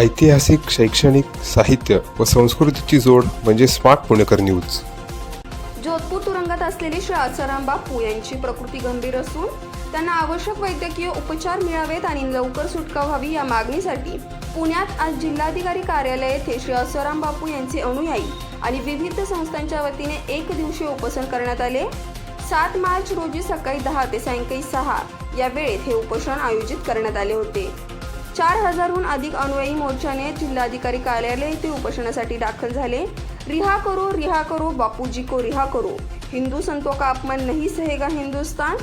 ऐतिहासिक शैक्षणिक साहित्य व संस्कृतीची जोड म्हणजे स्मार्ट पुणेकर न्यूज. जोधपूर तुरुंगात असलेले श्री आसाराम बापू यांची प्रकृती गंभीर असून त्यांना आवश्यक वैद्यकीय उपचार मिळावेत आणि लवकर सुटका व्हावी या मागणीसाठी पुण्यात आज जिल्हाधिकारी कार्यालय येथे श्री आसाराम बापू यांचे अनुयायी आणि विविध संस्थांच्या वतीने एक दिवसीय उपोषण करण्यात आले. सात मार्च रोजी सकाळी दहा ते सायंकाळी सहा या वेळेत हे उपोषण आयोजित करण्यात आले होते. चार हजारहून अधिक अनुयायी मोर्चाने जिल्हाधिकारी कार्यालय येथे उपोषणासाठी दाखल झाले. रिहा करो रिहा करो बापूजी को रिहा करो. हिंदू संतों का अपमान नहीं सहेगा हिंदुस्तान?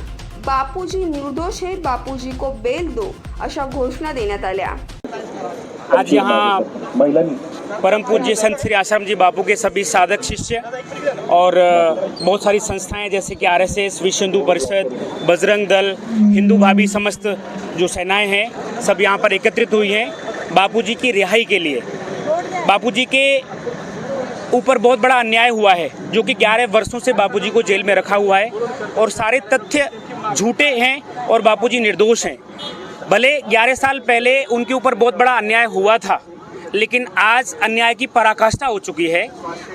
बापूजी निर्दोष है बापूजी को बेल दो अशा घोषणा देण्यात आल्या. आज यहाँ परम पूज्य संत श्री आश्रम जी बापू के सभी साधक शिष्य और बहुत सारी संस्थाएँ, जैसे कि आरएसएस, विश्व हिंदू परिषद, बजरंग दल, हिंदू भाभी समस्त जो सेनाएँ हैं, सब यहाँ पर एकत्रित हुई हैं बापू जी की रिहाई के लिए। बापू जी के ऊपर बहुत बड़ा अन्याय हुआ है, जो कि 11 वर्षों से बापूजी को जेल में रखा हुआ है और सारे तथ्य झूठे हैं और बापूजी निर्दोष हैं। भले 11 साल पहले उनके ऊपर बहुत बड़ा अन्याय हुआ था लेकिन आज अन्याय की पराकाष्ठा हो चुकी है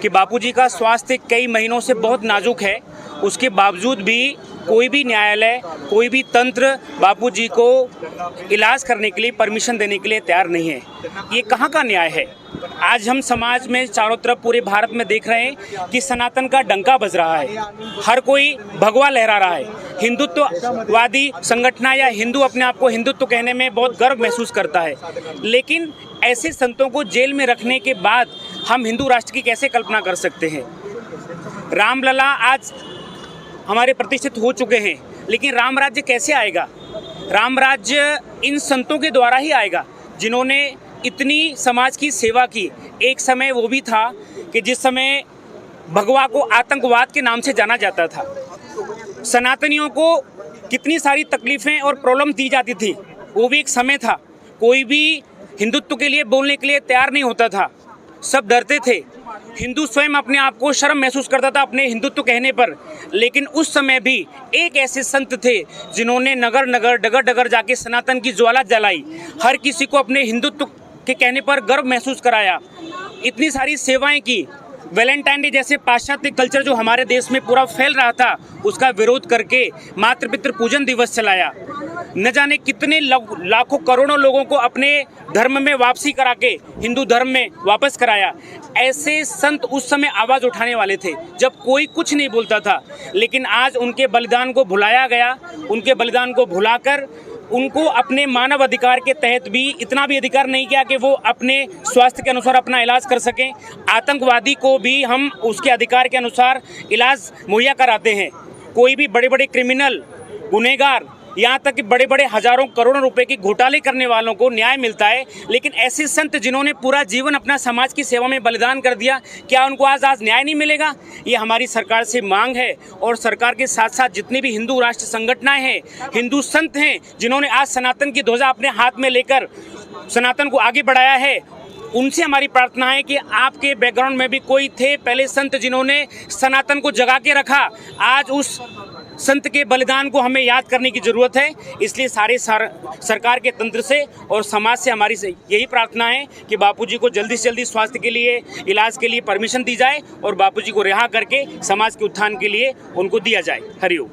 कि बापूजी का स्वास्थ्य कई महीनों से बहुत नाजुक है। उसके बावजूद भी कोई भी न्यायालय, कोई भी तंत्र बापूजी को इलाज करने के लिए, परमिशन देने के लिए तैयार नहीं है। ये कहाँ का न्याय है? आज हम समाज में चारों तरफ़ पूरे भारत में देख रहे हैं कि सनातन का डंका बज रहा है। हर कोई भगवा लहरा रहा है। हिंदुत्ववादी संगठन या हिंदू अपने आप को हिंदुत्व कहने में बहुत गर्व महसूस करता है। लेकिन ऐसे संतों को जेल में रखने के बाद हम हिंदू राष्ट्र की कैसे कल्पना कर सकते हैं? रामलला आज हमारे प्रतिष्ठित हो चुके हैं, लेकिन राम राज्य कैसे आएगा? राम राज्य इन संतों के द्वारा ही आएगा, जिन्होंने इतनी समाज की सेवा की। एक समय वो भी था कि जिस समय भगवा को आतंकवाद के नाम से जाना जाता था। सनातनियों को कितनी सारी तकलीफ़ें और प्रॉब्लम दी जाती थी, वो भी एक समय था। कोई भी हिंदुत्व के लिए बोलने के लिए तैयार नहीं होता था। सब डरते थे। हिंदू स्वयं अपने आप को शर्म महसूस करता था अपने हिंदुत्व कहने पर। लेकिन उस समय भी एक ऐसे संत थे, जिन्होंने नगर नगर, डगर डगर जाके सनातन की ज्वाला जलाई। हर किसी को अपने हिंदुत्व के कहने पर गर्व महसूस कराया। इतनी सारी सेवाएँ की वैलेंटाइन डे जैसे पाश्चात्य कल्चर जो हमारे देश में पूरा फैल रहा था, उसका विरोध करके मातृ पितृ पूजन दिवस चलाया। न जाने कितने लाखों करोड़ों लोगों को अपने धर्म में वापसी करा के हिंदू धर्म में वापस कराया। ऐसे संत उस समय आवाज़ उठाने वाले थे, जब कोई कुछ नहीं बोलता था। लेकिन आज उनके बलिदान को भुलाया गया, उनके बलिदान को भुलाकर उनको अपने मानव अधिकार के तहत भी इतना भी अधिकार नहीं किया कि वो अपने स्वास्थ्य के अनुसार अपना इलाज कर सकें। आतंकवादी को भी हम उसके अधिकार के अनुसार इलाज मुहैया कराते हैं। कोई भी बड़े बड़े क्रिमिनल, गुनहगार यहाँ तक कि बड़े बड़े हज़ारों करोड़ों रुपए की घोटाले करने वालों को न्याय मिलता है, लेकिन ऐसे संत जिन्होंने पूरा जीवन अपना समाज की सेवा में बलिदान कर दिया, क्या उनको आज आज न्याय नहीं मिलेगा? ये हमारी सरकार से मांग है और सरकार के साथ साथ जितनी भी हिंदू राष्ट्र संगठनाएँ हैं, हिंदू संत हैं, जिन्होंने आज सनातन की ध्वजा अपने हाथ में लेकर सनातन को आगे बढ़ाया है, उनसे हमारी प्रार्थना है कि आपके बैकग्राउंड में भी कोई थे पहले संत जिन्होंने सनातन को जगा के रखा, आज उस संत के बलिदान को हमें याद करने की ज़रूरत है। इसलिए सारे सर, सरकार के तंत्र से और समाज से हमारी से यही प्रार्थना है कि बापूजी को जल्दी से जल्दी स्वास्थ्य के लिए इलाज के लिए परमिशन दी जाए और बापूजी को रिहा करके समाज के उत्थान के लिए उनको दिया जाए। हरिओम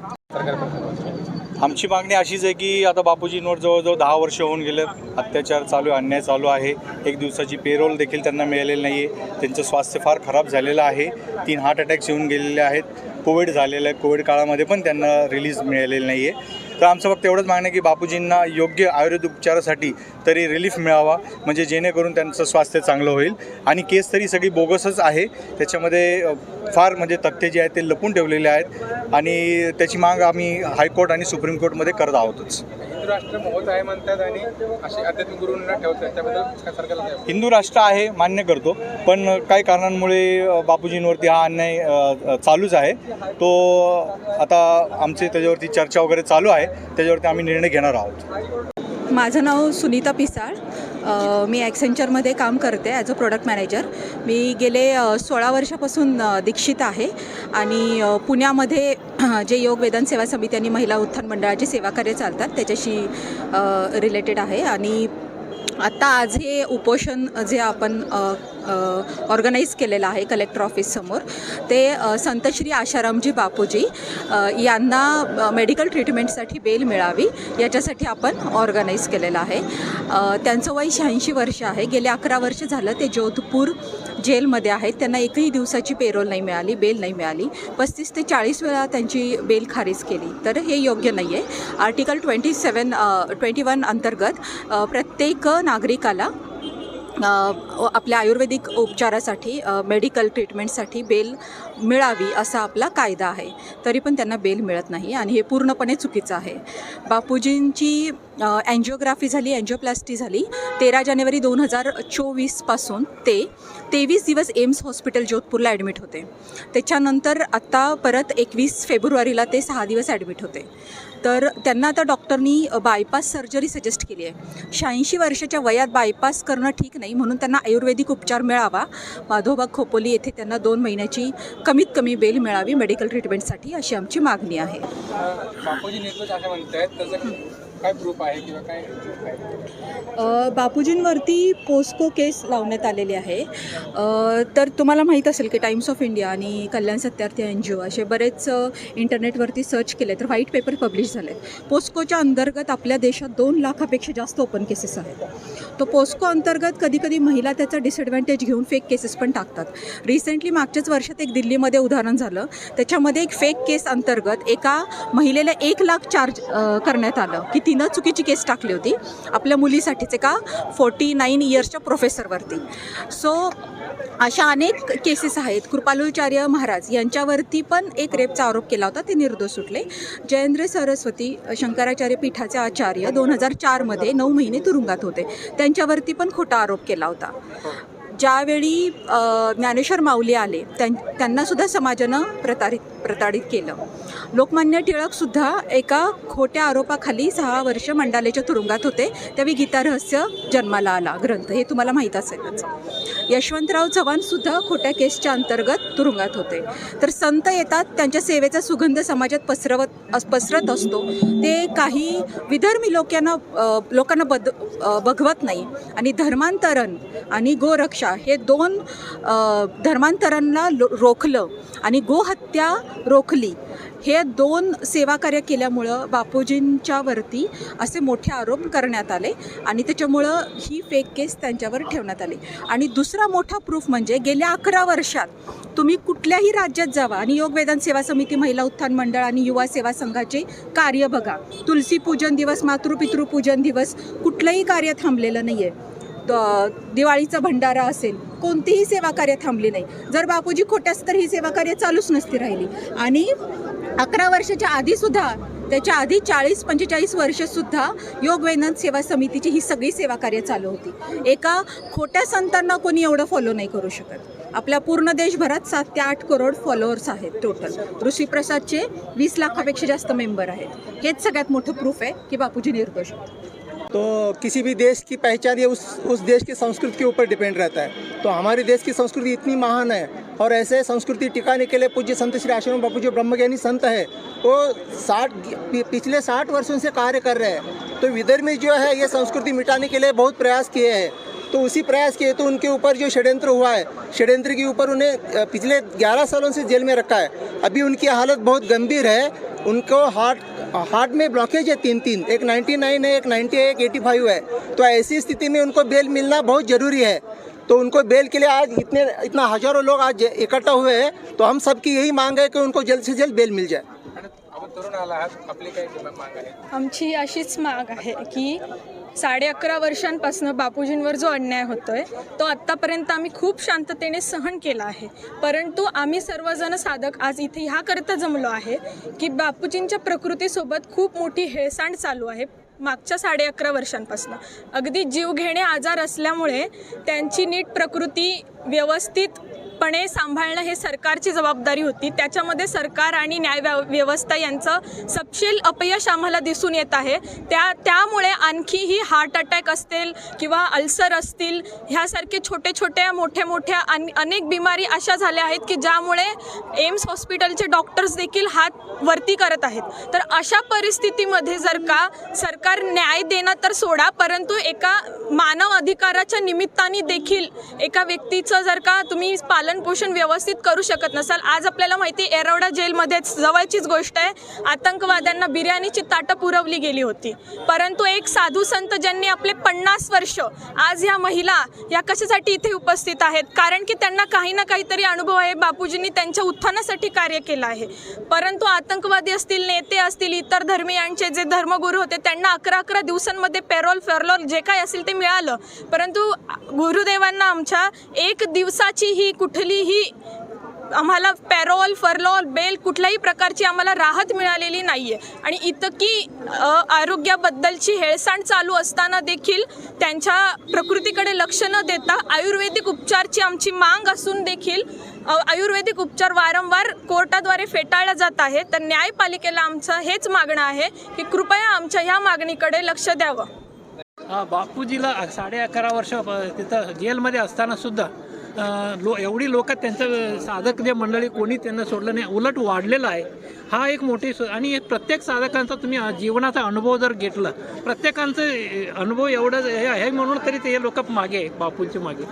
आमची मागणी अशीच आहे की आता बापूजींवर जवळजवळ दहा वर्ष होऊन गेले अत्याचार चालू आहे अन्याय चालू आहे. एक दिवसाची पेरोल देखील त्यांना नाही आहे त्यांचं स्वास्थ्य फार खराब झालेलं आहे. तीन हार्ट अटॅक्स गेलेले आहेत. कोविड झालेलं आहे कोविड काळामध्ये पण त्यांना रिलीज मिळालेली नाही आहे तर आमचं फक्त एवढंच मागणं आहे की बापूजींना योग्य आयुर्वेद उपचारासाठी तरी रिलीफ मिळावा म्हणजे जेणेकरून त्यांचं स्वास्थ्य चांगलं होईल. आणि केस तरी सगळी बोगसच आहे. त्याच्यामध्ये फार म्हणजे तथ्य जे आहेत ते लपून ठेवलेले आहेत. आणि त्याची माग आम्ही हायकोर्ट आणि सुप्रीम कोर्टमध्ये करत आहोतच. हिंदू राष्ट्र होत आहे म्हणतात आणि असे आध्यात्मिक गुरूंना ठेवतात त्याबद्दल सरकारला? हिंदू राष्ट्र आहे मान्य करतो. पण काही कारणांमुळे बापूजींवरती हा अन्याय चालूच आहे. तो आता आमचे त्याच्यावरती चर्चा वगैरे चालू आहे. त्याच्यावरती आम्ही निर्णय घेणार आहोत. माझं नाव सुनीता पिसाळ. मी ॲक्सेंचरमध्ये काम करते ॲज अ प्रोडक्ट मॅनेजर मी गेले सोळा वर्षापासून दीक्षित आहे. आणि पुण्यामध्ये जे योग वेदन सेवा समिती आणि महिला उत्थान मंडळाचे सेवा कार्य चालतात त्याच्याशी रिलेटेड आहे. आणि आत्ता आज हे उपोषण जे आपण ऑर्गनाईज केलेलं आहे कलेक्टर ऑफिससमोर ते संतश्री आशारामजी बापूजी यांना मेडिकल ट्रीटमेंटसाठी बेल मिळावी याच्यासाठी आपण ऑर्गनाईज केलेलं आहे. त्यांचं वय शहाऐंशी वर्ष आहे. गेले अकरा वर्ष झालं ते जोधपूर जेलमध्ये आहेत. त्यांना एकही दिवसाची पेरोल नाही मिळाली बेल नाही मिळाली. पस्तीस ते चाळीस वेळा त्यांची बेल खारिज केली. तर हे योग्य नाही आहे article twenty seven twenty one अंतर्गत प्रत्येक नागरिकाला आपल्या आयुर्वेदिक उपचारासाठी मेडिकल ट्रीटमेंटसाठी बेल मिळावी असा आपला कायदा आहे. तरी पण त्यांना बेल मिळत नाही आणि हे पूर्णपणे चुकीचं आहे. बापूजींची अँजिओग्राफी झाली अँजिओप्लास्टी झाली तेरा जानेवारी दोन हजार चोवीसपासून ते तेवीस दिवस एम्स हॉस्पिटल जोधपूरला ॲडमिट होते. त्याच्यानंतर आत्ता परत एकवीस फेब्रुवारीला ते सहा दिवस ॲडमिट होते. तर त्यांना आता डॉक्टरनी बायपास सर्जरी सजेस्ट केली आहे. शहाऐंशी वर्षाच्या वयात बायपास करणं ठीक नाही म्हणून त्यांना आयुर्वेदिक उपचार मिळावा. माधोबाग खोपोली येथे त्यांना दोन महिन्याची कमीत कमी बेल मिळावी मेडिकल ट्रीटमेंटसाठी अशी आमची मागणी आहे. काय प्रूफ आहे किंवा काय बापूजींवरती पोस्को केस लावण्यात आलेली आहे. तर तुम्हाला माहीत असेल की टाइम्स ऑफ इंडिया आणि कल्याण सत्यार्थी एन जी ओ असे बरेच इंटरनेटवरती सर्च केले तर व्हाईट पेपर पब्लिश झाले पोस्कोच्या अंतर्गत आपल्या देशात दोन लाखापेक्षा जास्त ओपन केसेस आहेत. तो पोस्को अंतर्गत कधीकधी महिला त्याचा डिसएडव्हान्टेज घेऊन फेक केसेस पण टाकतात. रिसेंटली मागच्याच वर्षात एक दिल्लीमध्ये उदाहरण झालं. त्याच्यामध्ये एक फेक केस अंतर्गत एका महिलेला एक लाख चार्ज करण्यात आलं. की तिनं चुकीची केस टाकली होती. आपल्या मुलीसाठीचे का? फोर्टी नाईन इयर्सच्या प्रोफेसरवरती सो अशा अनेक केसेस आहेत. कृपालुचार्य महाराज यांच्यावरती पण एक रेपचा आरोप केला होता. ते निर्दोष सुटले. जयेंद्र सरस्वती शंकराचार्य पीठाचे आचार्य दोन हजार चारमध्ये नऊ महिने तुरुंगात होते. त्यांच्यावरती पण खोटा आरोप केला होता. ज्यावेळी ज्ञानेश्वर माऊली आले त्यां त्यांनासुद्धा समाजानं प्रतारित प्रताडित केलं. लोकमान्य टिळकसुद्धा एका खोट्या आरोपाखाली सहा वर्ष मंडालेच्या तुरुंगात होते. त्यावेळी गीतारहस्य जन्माला आला. ग्रंथ हे तुम्हाला माहीत असेलच यशवंतराव चव्हाणसुद्धा खोट्या केसच्या अंतर्गत तुरुंगात होते. तर संत येतात त्यांच्या सेवेचा सुगंध समाजात पसरवत अस- पसरत असतो. ते काही विधर्मी लोकांना लोकांना बद बघवत नाही. आणि धर्मांतरण आणि गोरक्षा हे दोन धर्मांतरणला लो रोखलं. आणि गोहत्या रोखली. हे दोन सेवाकार्य केल्यामुळं बापूजींच्या वरती असे मोठे आरोप करण्यात आले आणि त्याच्यामुळं ही फेक केस त्यांच्यावर ठेवण्यात आली. आणि दुसरा मोठा प्रूफ म्हणजे गेल्या अकरा वर्षात तुम्ही कुठल्याही राज्यात जावा आणि योग वेदांत सेवा समिती महिला उत्थान मंडळ आणि युवा सेवा संघाचे कार्य बघा. तुलसी पूजन दिवस मातृपितृ पूजन दिवस कुठलंही कार्य थांबलेलं नाही आहे दिवाळीचा भंडारा असेल कोणतीही सेवा कार्य थांबली नाही. जर बापूजी खोट्यास तर ही सेवा कार्य चालूच नसती राहिली. आणि अकरा वर्षाच्या आधीसुद्धा त्याच्या आधी चाळीस पंचेचाळीस वर्षसुद्धा योगवेनंद सेवा समितीची ही सगळी सेवा कार्य चालू होती. एका खोट्या संतांना कोणी एवढं फॉलो नाही करू शकत. आपल्या पूर्ण देशभरात सात ते आठ करोड फॉलोअर्स आहेत टोटल ऋषीप्रसादचे वीस लाखापेक्षा जास्त मेंबर आहेत. हेच सगळ्यात मोठं प्रूफ आहे की बापूजी निर्दोष तो किसी भी देश की पहचान ये उस उस देश की संस्कृति के ऊपर डिपेंड रहता है। तो हमारे देश की संस्कृति इतनी महान है और ऐसे संस्कृति टिकाने के लिए पूज्य संत श्री आश्रम बापू जो ब्रह्मज्ञानी संत है, वो साठ पिछले साठ वर्षों से कार्य कर रहे हैं। तो विदर्भ में जो है ये संस्कृति मिटाने के लिए बहुत प्रयास किए हैं। तो उसी प्रयास के तो उनके ऊपर जो षड्यंत्र हुआ है, षड्यंत्र के ऊपर उन्हें पिछले 11 सालों से जेल में रखा है। अभी उनकी हालत बहुत गंभीर है, उनको हार्ट हार्ट में ब्लॉकेज है तीन तीन। एक 99 है एक 90 है एक 85 है। तो ऐसी स्थिति में उनको बेल मिलना बहुत ज़रूरी है। तो उनको बेल के लिए आज इतने इतना हजारों लोग आज इकट्ठा हुए हैं। तो हम सबकी यही मांग है कि उनको जल्द से जल्द बेल मिल जाए। आमची अशीच माग आहे की साडे अकरा वर्षांपासून बापूजींवर जो अन्याय होतोय तो आत्तापर्यंत आम्ही खूप शांततेने सहन केला आहे. परंतु आम्ही सर्वजण साधक आज इथे ह्या करता जमलो आहे की बापूजींच्या प्रकृतीसोबत खूप मोठी हेळसांड चालू आहे मागच्या साडे अकरा वर्षांपासून. अगदी जीवघेणे आजार असल्यामुळे त्यांची नीट प्रकृती व्यवस्थित पूर्णपणे सांभाळणं हे सरकारची जबाबदारी होती. त्याच्यामध्ये सरकार आणि न्याय व्यव- व्यवस्था यांचं सपशील अपयश आम्हाला दिसून येत आहे. त्या त्यामुळे आणखीही हार्ट अटॅक असतील किंवा अल्सर असतील ह्यासारखे छोटे छोट्या मोठ्या मोठ्या अन अनेक बिमारी अशा झाल्या आहेत की ज्यामुळे एम्स हॉस्पिटलचे डॉक्टर्स देखील हात वरती करत आहेत. तर अशा परिस्थितीमध्ये जर का सरकार न्याय देणं तर सोडा परंतु एका मानव अधिकाराच्या निमित्ताने देखील एका व्यक्तीचं जर का तुम्ही पालन पालनपोषण व्यवस्थित करू शकत नसाल आज आपल्याला माहिती आहे, एरवडा जेलमध्ये जवळचीच गोष्ट आहे आतंकवाद्यांना बिर्याणीची ताटं पुरवली गेली होती. परंतु एक साधू संत ज्यांनी आपले पन्नास वर्ष आज ह्या महिला या कशासाठी इथे उपस्थित आहेत? कारण की त्यांना काही ना काहीतरी अनुभव आहे बापूजींनी त्यांच्या उत्थानासाठी कार्य केलं आहे. परंतु आतंकवादी असतील नेते असतील इतर धर्मीयांचे जे धर्मगुरू होते त्यांना अकरा अकरा दिवसांमध्ये पेरोल फेरलोल जे काय असेल ते मिळालं. परंतु गुरुदेवांना आमच्या एक दिवसाची ही कुठलीही आम्हाला पॅरोल फरलॉल बेल कुठल्याही प्रकारची आम्हाला राहत मिळालेली नाही आहे आणि इतकी आरोग्याबद्दलची हेळसांड चालू असताना देखील त्यांच्या प्रकृतीकडे लक्ष न देता आयुर्वेदिक उपचारची आमची मांग असून देखील आयुर्वेदिक उपचार वारंवार कोर्टाद्वारे फेटाळला जात आहे. तर न्यायपालिकेला आमचं हेच मागणं आहे की कृपया आमच्या ह्या मागणीकडे लक्ष द्यावं. बापूजीला साडे अकरा वर्ष तिथं जेलमध्ये असताना सुद्धा लो एवढी लोक त्यांचं साधक जे मंडळी कोणी त्यांना सोडलं नाही उलट वाढलेलं आहे. हा एक मोठी आणि प्रत्येक साधकांचा तुम्ही जीवनाचा अनुभव जर घेतला प्रत्येकांचं अनुभव एवढं हे आहे म्हणून तरी ते लोक मागे बापूंचे मागे.